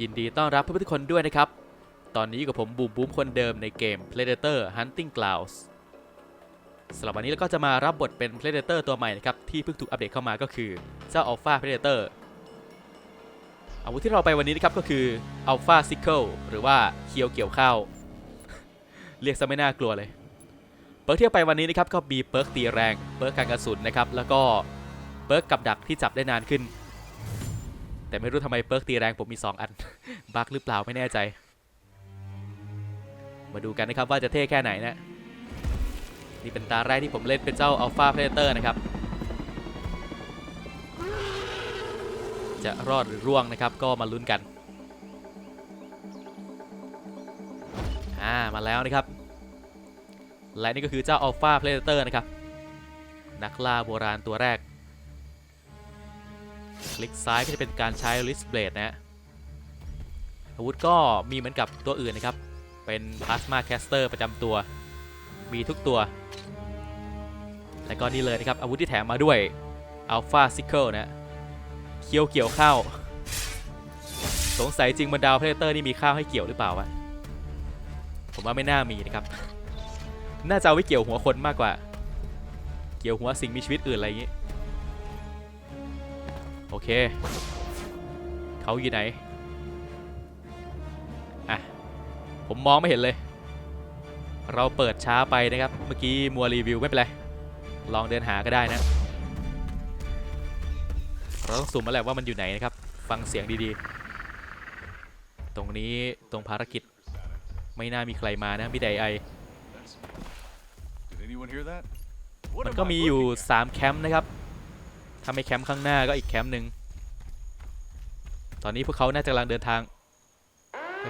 ยินดีต้อนรับเพื่อนๆทุกคนด้วยนะครับ ตอนนี้กับผมบูมบูมคนเดิมในเกม Predator Hunting Grounds สำหรับวันนี้เราก็จะมารับบทเป็น Predator ตัวใหม่นะครับ ที่เพิ่งถูกอัปเดตเข้ามาก็คือ เจ้า Alpha Predator อาวุธที่เราไปวันนี้นะครับก็คือ Alpha Sickle หรือว่าเคียวเกี่ยวข้าว เรียกซะไม่น่ากลัวเลย เปิร์กที่เอาไปวันนี้นะครับก็มีเปิร์กตีแรง เปิร์กการกระสุนนะครับแล้วก็เปิร์กกับดักที่จับได้นานขึ้น แต่ไม่รู้ทำไมเปิร์กตีแรงผมมี 2 อัน บั๊กหรือเปล่าไม่แน่ใจ มาดูกันนะครับว่าจะเท่แค่ไหนนะ นี่เป็นตาแรกที่ผมเล่นเป็นเจ้า Alpha Predator นะครับ จะรอดหรือร่วงนะครับก็มาลุ้นกัน อ่ามาแล้วนะครับ และนี่ก็คือเจ้า Alpha Predator นะครับ นักล่าโบราณตัวแรก คลิกซ้ายก็จะเป็นการใช้ Wrist Blade นะฮะอาวุธก็มีเหมือนกับตัวอื่นนะครับ เป็น Plasma Caster ประจำตัว มีทุกตัว และก็นี่เลยนะครับ อาวุธที่แถมมาด้วย Alpha Sickle นะเคี้ยวเกี่ยวข้าว สงสัยจริงบรรดา Predator นี่มีข้าวให้เกี่ยวหรือเปล่าวะ ผมว่าไม่น่ามีนะครับ น่าจะเอาไว้เกี่ยวหัวคนมากกว่า เกี่ยวหัวสิ่งมีชีวิตอื่นอะไรอย่างงี้ โอเค เขาอยู่ไหน อะ ผมมองไม่เห็นเลย เราเปิดช้าไปนะครับ เมื่อกี้มัวรีวิวไม่เป็นไร ลองเดินหาก็ได้นะ เราต้องสุ่มมาแหละว่ามันอยู่ไหนนะครับ ฟังเสียงดีๆ ตรงนี้ตรงภารกิจไม่น่ามีใครมานะมีแต่ไอ Did anyone hear that? What มัน am ก็ I มีอยู่ looking at? 3แคมป์นะครับ ถ้าไม่แคมป์ข้างหน้าก็อีกแคมป์หนึ่งตอนนี้พวกเขาน่าจะกำลังเดินทาง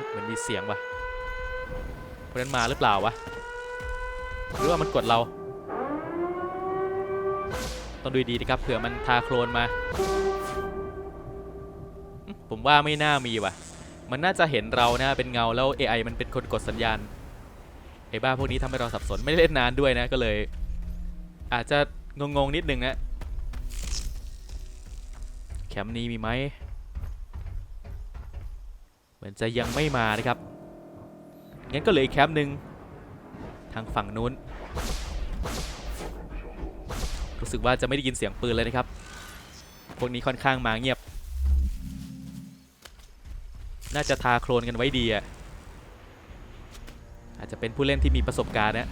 เหมือนมีเสียงว่ะพราะนั้นมาหรือเปล่าวะหรือว่ามันกดเรา ต้องดูดีนะครับเผื่อมันทาโคลนมา ผมว่าไม่น่ามีว่ะมันน่าจะเห็นเรานะเป็นเงาแล้ว AI มันเป็นคนกดสัญญาณไอ้บ้าพวกนี้ทำให้เราสับสนไม่เล่นนานด้วยนะก็เลย อาจจะงงๆนิดนึงนะ แคมป์นี้มีไหมเหมือนจะยังไม่มานะครับ งั้นก็เหลืออีกแคมป์หนึ่งทางฝั่งนู้น รู้สึกว่าจะไม่ได้ยินเสียงปืนเลยนะครับ พวกนี้ค่อนข้างมาเงียบ น่าจะทาโคลนกันไว้ดีอะอาจจะเป็นผู้เล่นที่มีประสบการณ์นะ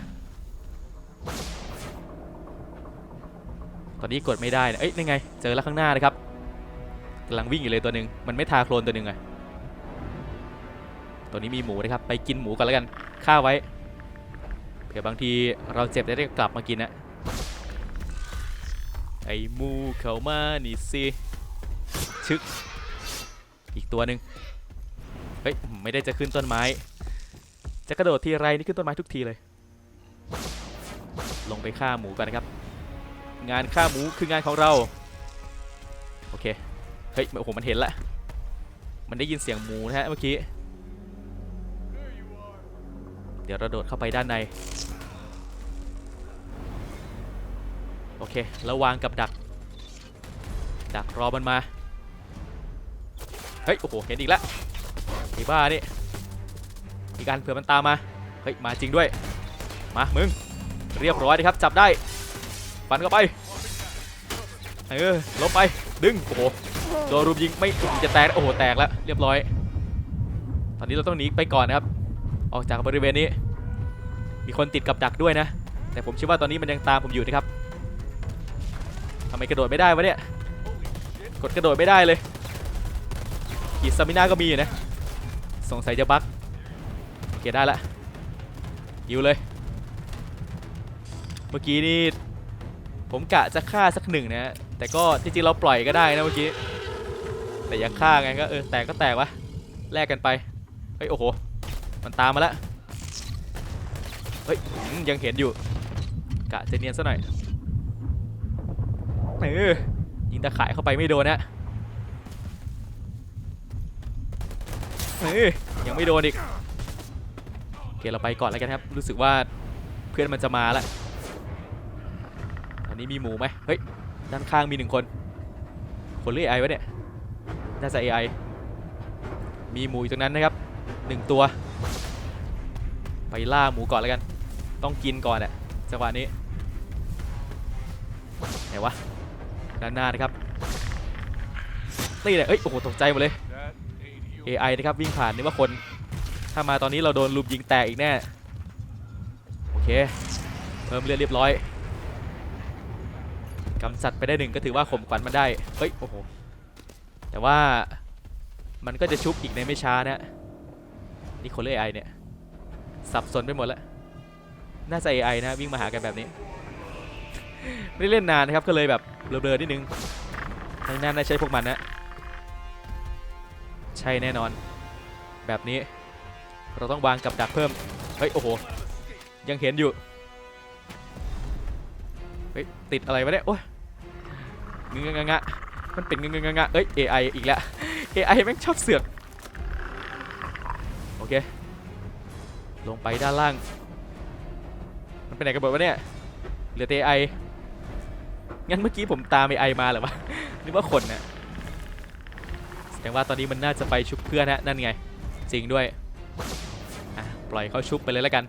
ตอนนี้กดไม่ได้นะเอ้ยนี่ไง เจอแล้วข้างหน้านะครับ กำลังวิ่งอยู่เลยตัวหนึ่งมันไม่ทาโคลนตัวหนึ่งอะตัวนี้มีหมูนะครับ ไปกินหมูกันแล้วกันฆ่าไว้เผื่อบางทีเราเจ็บจะได้กลับมากินนะไอ้หมูเข้ามานี่สิชึกอีกตัวหนึ่งเฮ้ยไม่ได้จะขึ้นต้นไม้ จะกระโดดทีไรนี่ขึ้นต้นไม้ทุกทีเลย ลงไปฆ่าหมูกันนะครับ งานฆ่าหมูคืองานของเรา เฮ้ย โอ้โห มันเห็นละ มันได้ยินเสียงหมูนะฮะเมื่อกี้ เดี๋ยวเราโดดเข้าไปด้านใน โอเคแล้ววางกับดัก ดักรอมันมา เฮ้ย โอ้โห เห็นอีกแล้วไอ้บ้านี่ อีกอันเผื่อมันตามมา เฮ้ย มาจริงด้วย มา มึง เรียบร้อยนะครับ จับได้ ฟันเข้าไป เออลบไป ดึง โอ้โห โดนรุมยิงไม่จะแตกโอ้โหแตกแล้วเรียบร้อย ตอนนี้เราต้องหนีไปก่อนนะครับ ออกจากบริเวณนี้ มีคนติดกับดักด้วยนะ แต่ผมเชื่อว่าตอนนี้มันยังตามผมอยู่นะครับทำไมกระโดดไม่ได้วะเนี่ยกดกระโดดไม่ได้เลยขีดสมิน่าก็มีอยู่นะสงสัยจะบั๊กโอเคได้ละยิวเลย เมื่อกี้นี่ผมกะจะฆ่าสักหนึ่งนะ แต่ก็จริงๆเราปล่อยก็ได้นะเมื่อกี้ แต่อยังฆ่าไงก็เออแตกก็แตกวะแลกกันไปเฮ้ยโอ้โหมันตามมาแล้วเฮ้ยยังเห็นอยู่กะจะเนียนซะหน่อยเออยิงตะข่ายเข้าไปไม่โดนนะเออยังไม่โดนอีกโอเคเราไปก่อนแล้วกันครับรู้สึกว่าเพื่อนมันจะมาแล้วอันนี้มีหมูไหมเฮ้ยด้านข้างมีหนึ่งคน คนเรียไอวะเนี่ย น่าจะ AI มีหมูอยู่ตรงนั้นนะครับหนึ่งตัว ไปล่าหมูก่อนแล้วกัน ต้องกินก่อนอะจังหวะนี้ไหนวะด้านหน้านะครับนี่แหละเอ้ยโอ้โหตกใจหมดเลย AI นะครับวิ่งผ่านนึกว่าคน ถ้ามาตอนนี้เราโดนลุมยิงแตกอีกแน่โอเคเพิ่มเลือดเรียบร้อยกำจัดไปได้หนึ่งก็ถือว่าข่มขวัญมันได้เฮ้ยโอ้โห แต่ว่ามันก็จะชุบอีกในไม่ช้านะนี่คนเล่น AI เนี่ย สับสนไปหมดแล้ว น่าจะ AI นะวิ่งมาหากันแบบนี้ ไม่เล่นนานนะครับก็เลยแบบเบลอๆนิดนึงทางนั้นน่าใช่พวกมันนะ ใช่แน่นอน แบบนี้ เราต้องวางกับดักเพิ่ม เฮ้ย โอ้โห ยังเห็นอยู่ เฮ้ย ติดอะไรวะเนี่ย โอ้ยงงงงะ มันเป็นเงงงงะเอ้ย AI อีกแล้ว AI แม่งชอบเสือก โอเค ลงไปด้านล่าง มันไปไหนกันหมดวะเนี่ย เหลือแต่ AI งั้นเมื่อกี้ผมตาม AI มาเหรอวะ นึกว่าคนนะแสดงว่าตอนนี้มันน่าจะไปชุบเพื่อนนะนั่นไง จริงด้วย อะ ปล่อยเขาชุบไปเลยแล้วกัน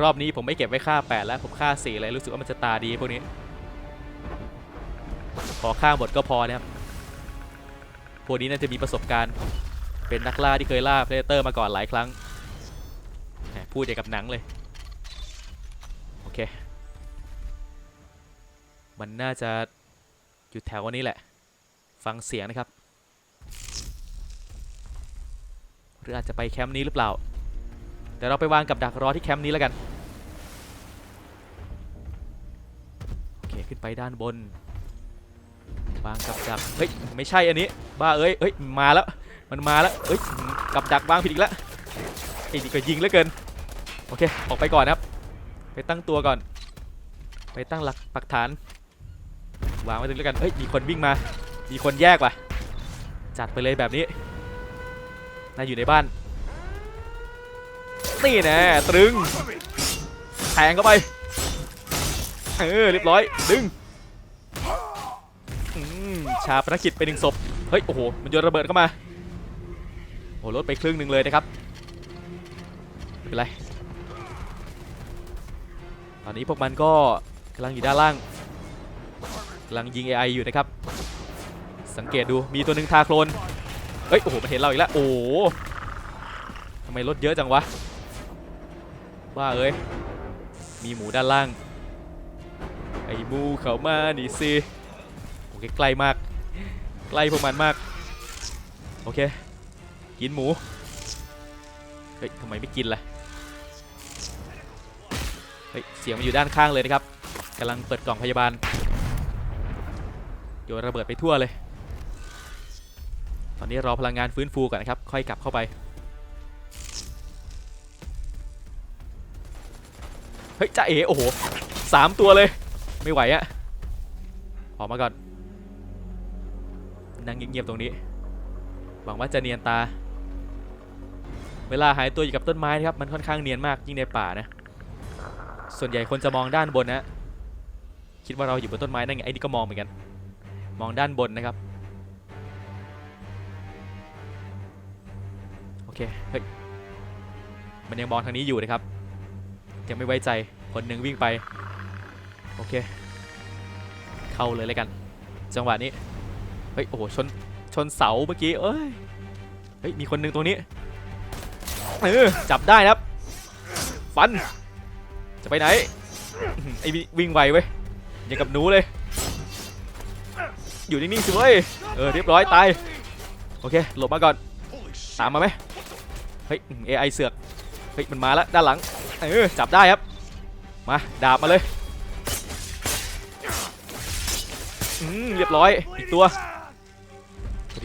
รอบนี้ผมไม่เก็บไว้ค่า 8 แล้ว ผมค่า4เลยรู้สึกว่ามันจะตาดีพวกนี้ ขอค่าหมดก็พอนะครับพวกนี้น่าจะมีประสบการณ์ เป็นนักล่าที่เคยล่าเพลเตอร์มาก่อนหลายครั้ง พูดอย่างกับหนังเลย โอเค มันน่าจะอยู่แถวนี้แหละ ฟังเสียงนะครับ หรืออาจจะไปแคมป์นี้หรือเปล่าเดี๋ยวเราไปวางกับดักรอที่แคมป์นี้แล้วกัน โอเค ขึ้นไปด้านบน วางกับดักเฮ้ยไม่ใช่อันนี้บ้าเอ้ยเฮ้ยมาแล้วมันมาแล้วเฮ้ยกับดักวางผิดอีกแล้วไอ้นี่ก็ยิงเหลือเกินโอเคออกไปก่อนครับ ไปตั้งตัวก่อน ไปตั้งหลักปักฐานวางไว้ตรงนี้กันเฮ้ยมีคนวิ่งมา มีคนแยกว่ะจัดไปเลยแบบนี้นายอยู่ในบ้านนี่แน่ตรึงแทงเข้าไปเออเรียบร้อยดึง ชาปนกิจไปหนึ่งศพ เฮ้ย โอ้โห มันโยนระเบิดเข้ามา โอ้ลดไปครึ่งหนึ่งเลยนะครับไม่เป็นไร ตอนนี้พวกมันก็กำลังอยู่ด้านล่างกำลังยิง AI อยู่นะครับ สังเกตดู มีตัวหนึ่งทาโคลน เฮ้ย โอ้โห มันเห็นเราอีกแล้ว โอ้ทำไมรถเยอะจังวะ ว่าเอ้ย มีหมูด้านล่าง ไอ้หมูเขามานี่สิโอเคใกล้มาก ใกล้พวกมันมาก โอเค กินหมู เฮ้ยทำไมไม่กินล่ะ เฮ้ย เสียงมันอยู่ด้านข้างเลยนะครับกำลังเปิดกล่องพยาบาล โยนระเบิดไปทั่วเลย ตอนนี้รอพลังงานฟื้นฟูก่อนนะครับ ค่อยกลับเข้าไป เฮ้ยจ้าเอ๋โอ้โหสามตัวเลย ไม่ไหวอะออกมาก่อน นั่งเงียบๆตรงนี้ หวังว่าจะเนียนตา เวลาหายตัวอยู่กับต้นไม้นะครับมันค่อนข้างเนียนมากยิ่งในป่านะ ส่วนใหญ่คนจะมองด้านบนนะ คิดว่าเราอยู่บนต้นไม้นั่นไงไอ้นี่ก็มองเหมือนกัน มองด้านบนนะครับ โอเค เฮ้ย มันยังมองทางนี้อยู่นะครับ ยังไม่ไว้ใจ คนหนึ่งวิ่งไป โอเค เข้าเลยเลยกัน จังหวะนี้ เฮ้ยโอ้โหชนชนเสาเมื่อกี้เอ้ยเฮ้ยมีคนหนึ่งตรงนี้เออจับได้ครับฟันจะไปไหนไอ้วิ่งไวเว้ยอย่างกับหนูเลย อยู่นิ่งๆสิเว้ยเออเรียบร้อยตายโอเคหลบมาก่อนตามมาไหมเฮ้ย AI เสือกเฮ้ยมันมาแล้วด้านหลังเออจับได้ครับมาดาบมาเลยอืมเรียบร้อยอีกตัว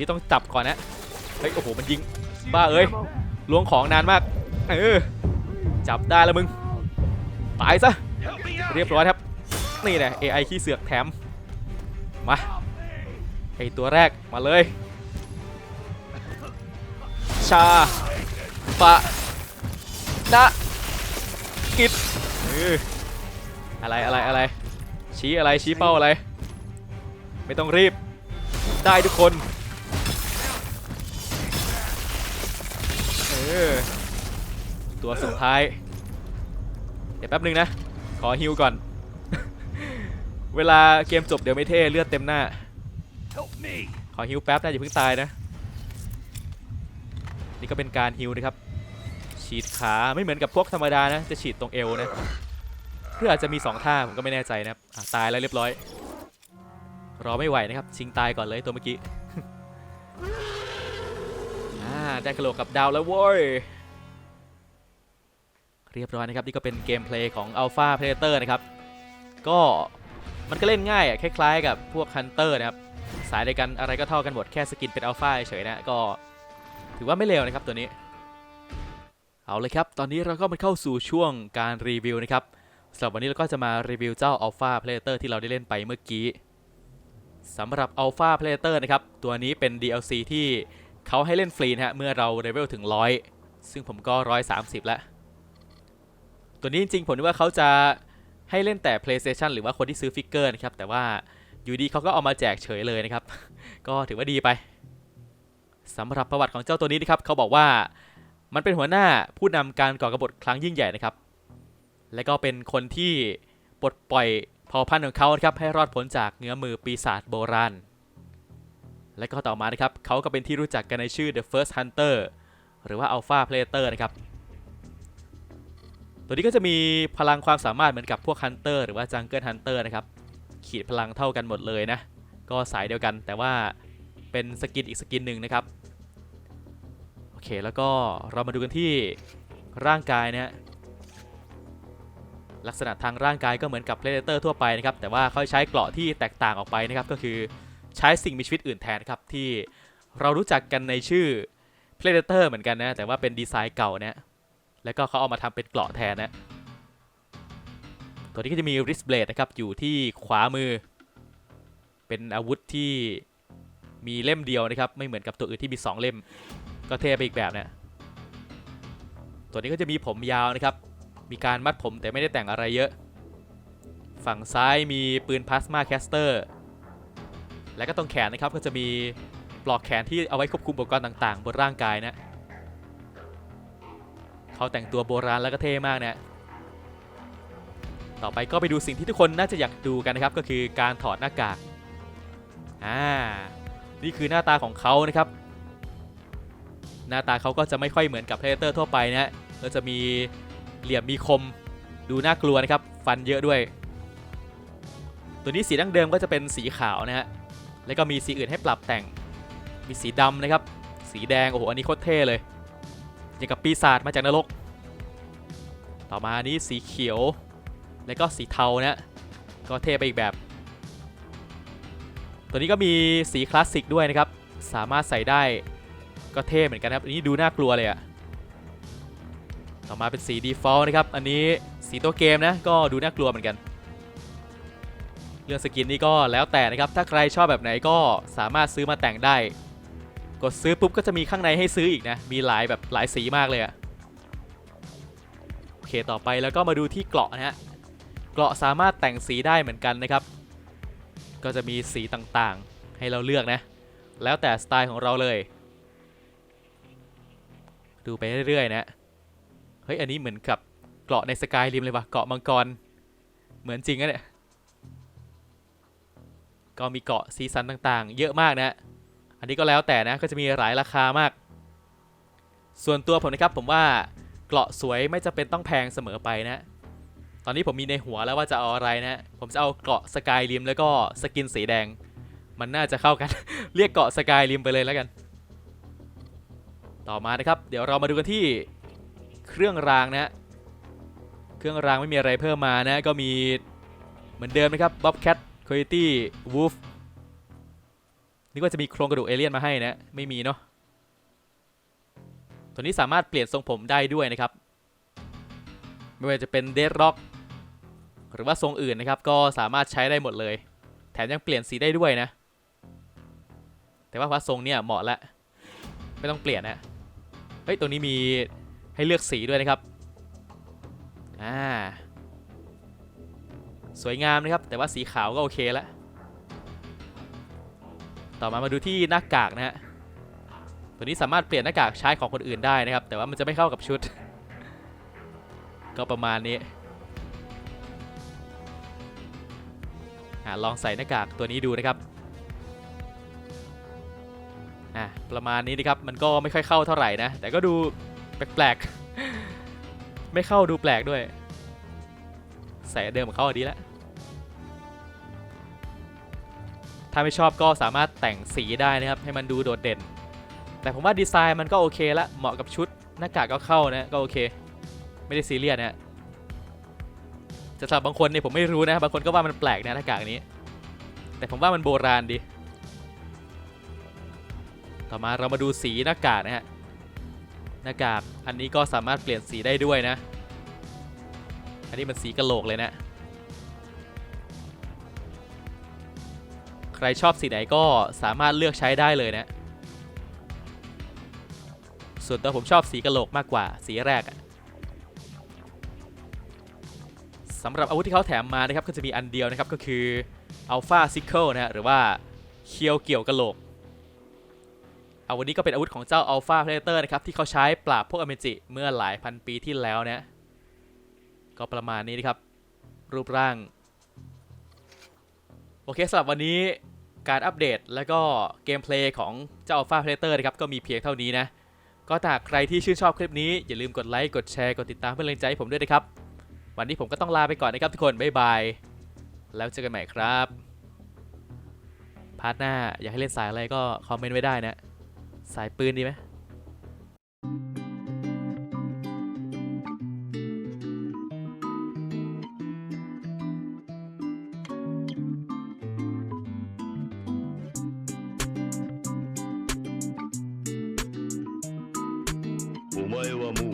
ทีนี้ต้องจับก่อนนะเฮ้ยโอ้โหมันยิงบ้าเอ้ยล้วงของนานมากเออจับได้แล้วมึงตายซะเรียบร้อยครับนี่แหละ AI ขี้เสือกแถมมาไอตัวแรกมาเลย ชาปะนะกิดเอออะไรอะไรอะไรชี้อะไรชี้เป้าอะไร ไม่ต้องรีบได้ทุกคน อ ตัวสุดท้าย เดี๋ยวแป๊บหนึงนะ ขอฮิวก่อน เวลาเกมจบเดี๋ยวไม่เท่เลือดเต็มหน้า Help me. ขอฮิวแป๊บนะอย่าเพิ่งตายนะ นี่ก็เป็นการฮิวนะครับ ฉีดขาไม่เหมือนกับพวกธรรมดานะ จะฉีดตรงเอวนะเพื่ออาจจะมีสองท่าผมก็ไม่แน่ใจนะครับอะตายแล้วเรียบร้อย รอไม่ไหวนะครับ ชิงตายก่อนเลยตัวเมื่อกี้อ่า ได้กระโหลกกับดาวแล้วโว้ย เรียบร้อยนะครับ นี่ก็เป็นเกมเพลย์ของ Alpha Predator นะครับ ก็มันก็เล่นง่ายอะคล้ายๆกับพวก Hunter นะครับ สายเดียวกันอะไรก็เท่ากันหมด แค่สกินเป็นอัลฟาเฉยๆนะ ก็ถือว่าไม่เลวนะครับตัวนี้ เอาเลยครับ ตอนนี้เราก็มาเข้าสู่ช่วงการรีวิวนะครับสำหรับวันนี้เราก็จะมารีวิวเจ้า Alpha Predator ที่เราได้เล่นไปเมื่อกี้สำหรับ Alpha Predator นะครับ ตัวนี้เป็น DLC ที่ เขาให้เล่นฟรีนะฮะ เมื่อเราเลเวลถึง100ซึ่งผมก็130แล้ว ตัวนี้จริงๆ ผมนึกว่าเขาจะให้เล่นแต่ PlayStation หรือว่าคนที่ซื้อฟิกเกอร์นะครับ แต่ว่าอยู่ดีเขาก็เอามาแจกเฉยเลยนะครับ ก็ถือว่าดีไปสำหรับประวัติของเจ้าตัวนี้นะครับเขาบอกว่ามันเป็นหัวหน้าผู้นำการก่อกบฏครั้งยิ่งใหญ่นะครับ และก็เป็นคนที่ปลดปล่อยเผ่าพันธุ์ของเขาครับให้รอดพ้นจากเงื้อมือปีศาจโบราณ และก็ต่อมานะครับเขาก็เป็นที่รู้จักกันในชื่อ The First Hunter หรือว่า Alpha Predator นะครับ ตัวนี้ก็จะมีพลังความสามารถเหมือนกับพวก Hunter หรือว่า Jungle Hunter นะครับ ขีดพลังเท่ากันหมดเลยนะ ก็สายเดียวกันแต่ว่าเป็นสกินอีกสกินหนึ่งนะครับ โอเคแล้วก็เรามาดูกันที่ร่างกายนะฮะลักษณะทางร่างกายก็เหมือนกับ Predator ทั่วไปนะครับ แต่ว่าเขาใช้เกราะที่แตกต่างออกไปนะครับก็คือ ใช้สิ่งมีชีวิตอื่นแทนครับ ที่เรารู้จักกันในชื่อ Predator เหมือนกันนะ แต่ว่าเป็นดีไซน์เก่านะแล้วก็เขาเอามาทำเป็นเกราะแทนนะ ตัวนี้ก็จะมี wrist blade นะครับ อยู่ที่ขวามือ เป็นอาวุธที่มีเล่มเดียวนะครับ ไม่เหมือนกับตัวอื่นที่มี 2 เล่ม ก็เท่ไปอีกแบบนี่ยตัวนี้ก็จะมีผมยาวนะครับ มีการมัดผมแต่ไม่ได้แต่งอะไรเยอะ ฝั่งซ้ายมีปืนพลาสมาแคสเตอร์ และก็ตรงแขนนะครับก็จะมีปลอกแขนที่เอาไว้ควบคุมอุปกรณ์ต่างๆ บนร่างกายนะเขาแต่งตัวโบราณแล้วก็เท่มากนะต่อไปก็ไปดูสิ่งที่ทุกคนน่าจะอยากดูกันนะครับก็คือการถอดหน้ากากอ่านี่คือหน้าตาของเขานะครับ หน้าตาเขาก็จะไม่ค่อยเหมือนกับเพลเตอร์ทั่วไปนะฮะก็จะมีเหลี่ยมมีคมดูน่ากลัวนะครับ ฟันเยอะด้วย ตัวนี้สีดั้งเดิมก็จะเป็นสีขาวนะฮะ แล้วก็มีสีอื่นให้ปรับแต่ง มีสีดำนะครับ สีแดง โอ้โห อันนี้โคตรเท่เลย อย่างกับปีศาจมาจากนรก ต่อมานี้สีเขียว แล้วก็สีเทานะ ก็เท่ไปอีกแบบ ตัวนี้ก็มีสีคลาสสิกด้วยนะครับ สามารถใส่ได้ก็เท่เหมือนกันครับ อันนี้ดูน่ากลัวเลยอะต่อมาเป็นสี default นะครับ อันนี้สีตัวเกมนะ ก็ดูน่ากลัวเหมือนกัน เรื่องสกินนี่ก็แล้วแต่นะครับ ถ้าใครชอบแบบไหนก็สามารถซื้อมาแต่งได้ กดซื้อปุ๊บก็จะมีข้างในให้ซื้ออีกนะ มีหลายแบบหลายสีมากเลยอะโอเคต่อไปแล้วก็มาดูที่เกราะนะฮะ เกราะสามารถแต่งสีได้เหมือนกันนะครับ ก็จะมีสีต่างๆให้เราเลือกนะ แล้วแต่สไตล์ของเราเลย ดูไปเรื่อยๆนะเฮ้ยอันนี้เหมือนกับเกราะในสกายริมเลยว่ะเกาะมังกร เหมือนจริงนะเนี่ย ก็มีเกาะซีซันต่างๆ เยอะมากนะ อันนี้ก็แล้วแต่นะก็จะมีหลายราคามาก ส่วนตัวผมนะครับผมว่าเกาะสวยไม่จำเป็นต้องแพงเสมอไปนะ ตอนนี้ผมมีในหัวแล้วว่าจะเอาอะไรนะ ผมจะเอาเกาะสกายริมแล้วก็สกินสีแดง มันน่าจะเข้ากัน เรียกเกาะสกายริมไปเลยแล้วกัน ต่อมานะครับ เดี๋ยวเรามาดูกันที่เครื่องรางนะเครื่องรางไม่มีอะไรเพิ่มมานะ ก็มีเหมือนเดิมนะครับบ๊อบแคท r i t y Wolf นี่ก็จะมีโครงกระดูกเอเลี่ยนมาให้นะ ไม่มีเนาะตัวนี้สามารถเปลี่ยนทรงผมได้ด้วยนะครับ ไม่ว่าจะเป็นเดดร็อกหรือว่าทรงอื่นนะครับ ก็สามารถใช้ได้หมดเลย แถมยังเปลี่ยนสีได้ด้วยนะ แต่ว่าพัดทรงเนี่ยเหมาะละ ไม่ต้องเปลี่ยนนะเฮ้ย ตัวนี้มีให้เลือกสีด้วยนะครับ อ่า สวยงามนะครับ แต่ว่าสีขาวก็โอเคแล้ว ต่อมามาดูที่หน้ากากนะฮะ ตัวนี้สามารถเปลี่ยนหน้ากากใช้ของคนอื่นได้นะครับ แต่ว่ามันจะไม่เข้ากับชุด ก็ประมาณนี้ลองใส่หน้ากากตัวนี้ดูนะครับอะประมาณนี้นะครับ มันก็ไม่ค่อยเข้าเท่าไหร่นะ แต่ก็ดูแปลกๆ ไม่เข้าดูแปลกด้วย ใส่เดิมของเขาดีแล้ว ถ้าไม่ชอบก็สามารถแต่งสีได้นะครับให้มันดูโดดเด่น แต่ผมว่าดีไซน์มันก็โอเคละเหมาะกับชุดหน้ากากก็เข้านะก็โอเค ไม่ได้ซีเรียสนะฮะสำหรับบางคนเนี่ยผมไม่รู้นะบางคนก็ว่ามันแปลกนะหน้ากากนี้ แต่ผมว่ามันโบราณดี ต่อมาเรามาดูสีหน้ากากนะฮะหน้ากากอันนี้ก็สามารถเปลี่ยนสีได้ด้วยนะ อันนี้มันสีกระโหลกเลยนะ รชอบสีไหนก็สามารถเลือกใช้ได้เลยนะ ส่วนตัวผมชอบสีกะโหลกมากกว่าสีแรกอะสำหรับอาวุธที่เขาแถมมานะครับก็จะมีอันเดียวนะครับก็คือ Alpha Sickle นะฮะหรือว่าเคียวเกี่ยวกะโหลกอาวุธนี้ก็เป็นอาวุธของเจ้า Alpha Predator นะครับที่เขาใช้ปราบพวกอเมจิเมื่อหลายพันปีที่แล้วนะก็ประมาณนี้นะครับ รูปร่าง โอเคสำหรับวันนี้ การอัปเดตและก็เกมเพลย์ของเจ้า Alpha Predator นะครับก็มีเพียงเท่านี้นะ ก็ถ้าใครที่ชื่นชอบคลิปนี้ อย่าลืมกดไลค์ กดแชร์ กดติดตามเพื่อเป็นแรงใจให้ผมด้วยนะครับ วันนี้ผมก็ต้องลาไปก่อนนะครับทุกคน บ๊ายบาย แล้วเจอกันใหม่ครับ พาร์ทหน้าอยากให้เล่นสายอะไรก็คอมเมนต์ไว้ได้นะ สายปืนดีไหม eu amo